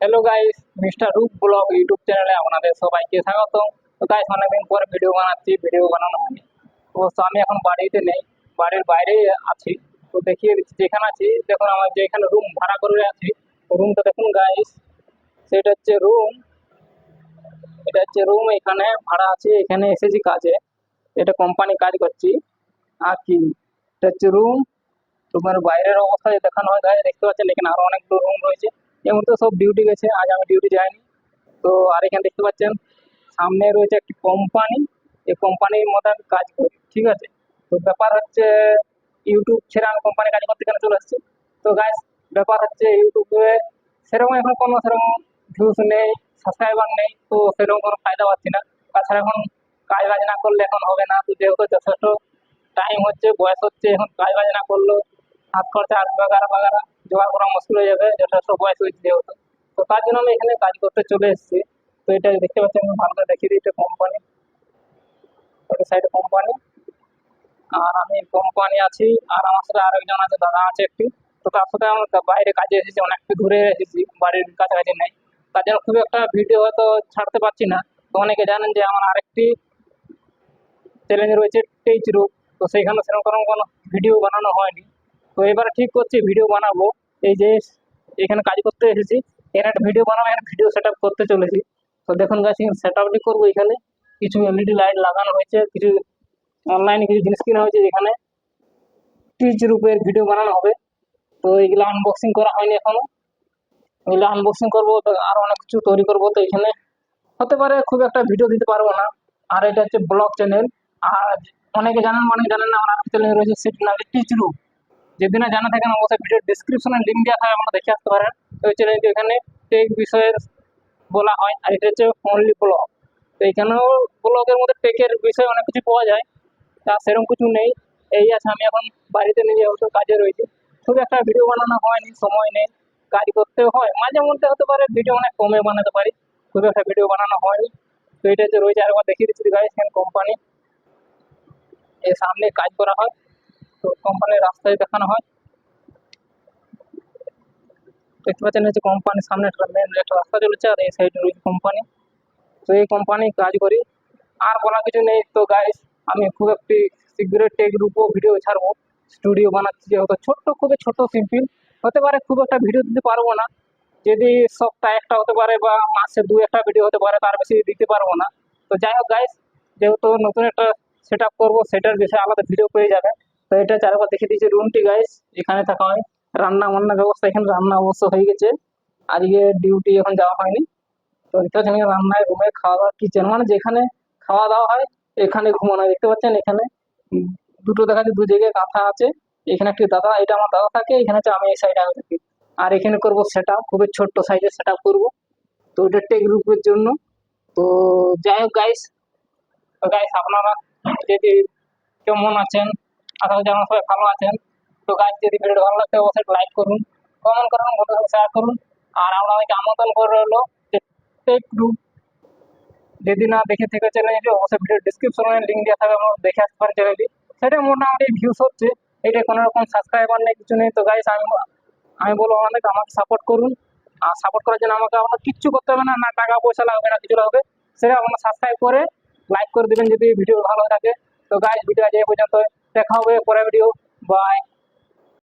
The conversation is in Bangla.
Hello guys mister Roop blog YouTube চ্যানেলে আপনাদের সবাইকে স্বাগত তো গাইস অনেকদিন পর ভিডিও বানাচ্ছি ভিডিও বানানো হয়নি। অবশ্য আমি এখন বাড়িতে নেই, বাড়ির বাইরে আছি। তো দেখিয়ে দিচ্ছি, যেখানে আছি, দেখুন আমার যেখানে রুম ভাড়া করে আছি রুমটা দেখুন গাইস সেটা হচ্ছে রুম এটা হচ্ছে রুম এখানে ভাড়া আছে, এখানে এসেছি কাজে। এটা কোম্পানি কাজ করছি। আর কি, এটা হচ্ছে রুম তোমার বাইরের অবস্থা দেখানো হয় গায়ে দেখতে পাচ্ছেন, এখানে আরও অনেকগুলো রুম রয়েছে। এই মুহূর্তে সব ডিউটি গেছে, আজ আমি ডিউটি যাইনি। তো আর এখানে দেখতে পাচ্ছেন, সামনে রয়েছে একটি কোম্পানি এই কোম্পানির মধ্যে আমি কাজ করি, ঠিক আছে? তো ব্যাপার হচ্ছে ইউটিউব ছেড়ে আমি কোম্পানি কাজ করতে এখানে চলে এসেছি তো গাইস ব্যাপার হচ্ছে ইউটিউবে সেরকম এখন কোনো সেরকম ভিউস নেই সাবস্ক্রাইবার নেই, তো সেরকম কোনো ফায়দা পাচ্ছি না। তাছাড়া এখন কাজ বাজ না করলে এখন হবে না, তো যেহেতু যথেষ্ট টাইম হচ্ছে, বয়স হচ্ছে, এখন কাজ বাজ না করলেও হাত খরচা হাত বাগারা বাগারা। জোগাড় করা মুশকিল হয়ে যাবে যথেষ্ট বয়স হয়েছে যেহেতু তো তার জন্য আমি এখানে কাজ করতে চলে এসেছি। তো এটা দেখতে পাচ্ছি আমি ভালো করে দেখিয়ে দিই, এটা কোম্পানি ওই সাইডে কোম্পানি আর আমি কোম্পানি আছি, আর আমার সাথে আরেকজন আছে, দাদা আছে একটি। তো তার সাথে আমি বাইরে কাজে এসেছি, অনেকটা ঘুরে এসেছি, বাড়ির কাছাকাছি নেই। তার জন্য খুব একটা ভিডিও হয়তো ছাড়তে পারছি না। তো অনেকে জানেন যে আমার আরেকটি চ্যালেঞ্জ রয়েছে টেচ রূপ তো সেইখানে সেরকম কোনো ভিডিও বানানো হয়নি। তো এবারে ঠিক করছি ভিডিও বানাবো। এই যে এখানে কাজ করতে এসেছি, এখানে একটা ভিডিও বানাবো, এখানে ভিডিও সেট করতে চলেছি। তো দেখুন গাছ এখানে সেট আপটি করব এখানে। কিছু এলইডি লাইট লাগানো হয়েছে, কিছু অনলাইনে কিছু জিনিস কেনা হয়েছে যেখানে টিচ রূপের ভিডিও বানানো হবে। তো এগুলো আনবক্সিং করা হয়নি এখনও এগুলো আনবক্সিং করব, তো আরও অনেক কিছু তৈরি করব। তো এখানে হতে পারে খুব একটা ভিডিও দিতে পারব না। আর এটা হচ্ছে ব্লগ চ্যানেল আর অনেকে জানেন অনেকে জানেন না, আমার চ্যানেল রয়েছে, সেটি নাম টিচ রূপ যদি না জানা থাকেন অবশ্যই ভিডিও ডিসক্রিপশনে লিঙ্ক দেওয়া থাকে আপনারা দেখে আসতে পারেন। তো এই চ্যানেলটি এখানে টেক বিষয়ে বলা হয়, আর এটা হচ্ছে অনলি ব্লগ তো এখানেও ব্লগের মধ্যে টেকের বিষয়ে অনেক কিছু পাওয়া যায়, তা সেরকম কিছু নেই। এই আছে, আমি এখন বাড়িতে নিজে হয়তো কাজে রয়েছি। খুব একটা ভিডিও বানানো হয়নি, সময় নেই। কাজ করতেও হয়, মাঝে মধ্যে হতে পারে ভিডিও অনেক কমে বানাতে পারি। খুব একটা ভিডিও বানানো হয়নি। তো এটা যে রয়েছে, আরেকবার দেখিয়ে দিচ্ছি গাইস এখানে কোম্পানি এর সামনে কাজ করা হয়। তো কোম্পানির রাস্তায় দেখানো হয়। দেখতে পাচ্ছেন হচ্ছে কোম্পানির সামনে একটা মেন একটা রাস্তা চলেছে আর এই সাইডে রয়েছে কোম্পানি। তো এই কোম্পানি কাজ করি। আর বলা কিছু নেই তো গাইস আমি খুব একটি শীঘ্রই টেক রূপও ভিডিও ছাড়বো। স্টুডিও বানাচ্ছি যেহেতু ছোট্ট, খুবই ছোট সিম্পল হতে পারে খুব একটা ভিডিও দিতে পারব না। যদি সপ্তাহে একটা হতে পারে বা মাসে দু একটা ভিডিও হতে পারে, তার বেশি দিতে পারব না। তো যাই হোক গাইস যেহেতু নতুন একটা সেট আপ করব, সেটার বিষয়ে আলাদা ভিডিও পেয়ে যাবে তো এটা চারবার দেখে দিয়েছি রুমটি গাইস এখানে থাকা হয়। রান্না বান্নার ব্যবস্থা, এখানে রান্না অবশ্য হয়ে গেছে। আজকে ডিউটি এখন যাওয়া হয়নি। তো এখানে রান্নায় রুমে খাওয়া দাওয়া কিচেন মানে যেখানে খাওয়া দাওয়া হয়, এখানে ঘুমানো। দেখতে পাচ্ছেন, এখানে দুটো দেখা যাচ্ছে, দু জায়গায় কাঁথা আছে। এখানে একটি দাদা, এটা আমার দাদা থাকে, এখানে হচ্ছে আমি এই সাইডে আমি থাকি। আর এখানে করব সেট আপ খুবই ছোট্ট সাইজের সেট আপ করব। তো ওটা টেক গ্রুপের জন্য। তো যাই হোক গাইস গাইস আপনারা যদি কেমন আছেন আশা করছি আপনারা সবাই ভালো আছেন। তো গাইস যদি ভিডিও ভালো লাগে, অবশ্যই লাইক করুন কমেন্ট করুন, বন্ধুদের শেয়ার করুন। আর আপনাদেরকে আমন্ত্রণ করে রইল টেক গ্রুপ যদি না দেখে থেকে চ্যানেলটি অবশ্যই ভিডিও ডিসক্রিপশনে লিঙ্ক দেওয়া থাকবে, আপনারা দেখে আসতে পারেন চ্যানেলটি সেটা মোটামুটি ভিউস হচ্ছে, এটা কোনো রকম সাবস্ক্রাইবার নেই, কিছু নেই। তো গাইস আমি আমি বলব আমাদেরকে, আমাকে সাপোর্ট করুন। আর সাপোর্ট করার জন্য আমাকে আপনার কিচ্ছু করতে হবে না না টাকা পয়সা লাগবে, না কিছু লাগবে। সেটা আপনারা সাবস্ক্রাইব করে লাইক করে দেবেন যদি ভিডিও ভালো থাকে তো গাইস ভিডিও আজ এই পর্যন্ত দেখা হবে পরের ভিডিও বাই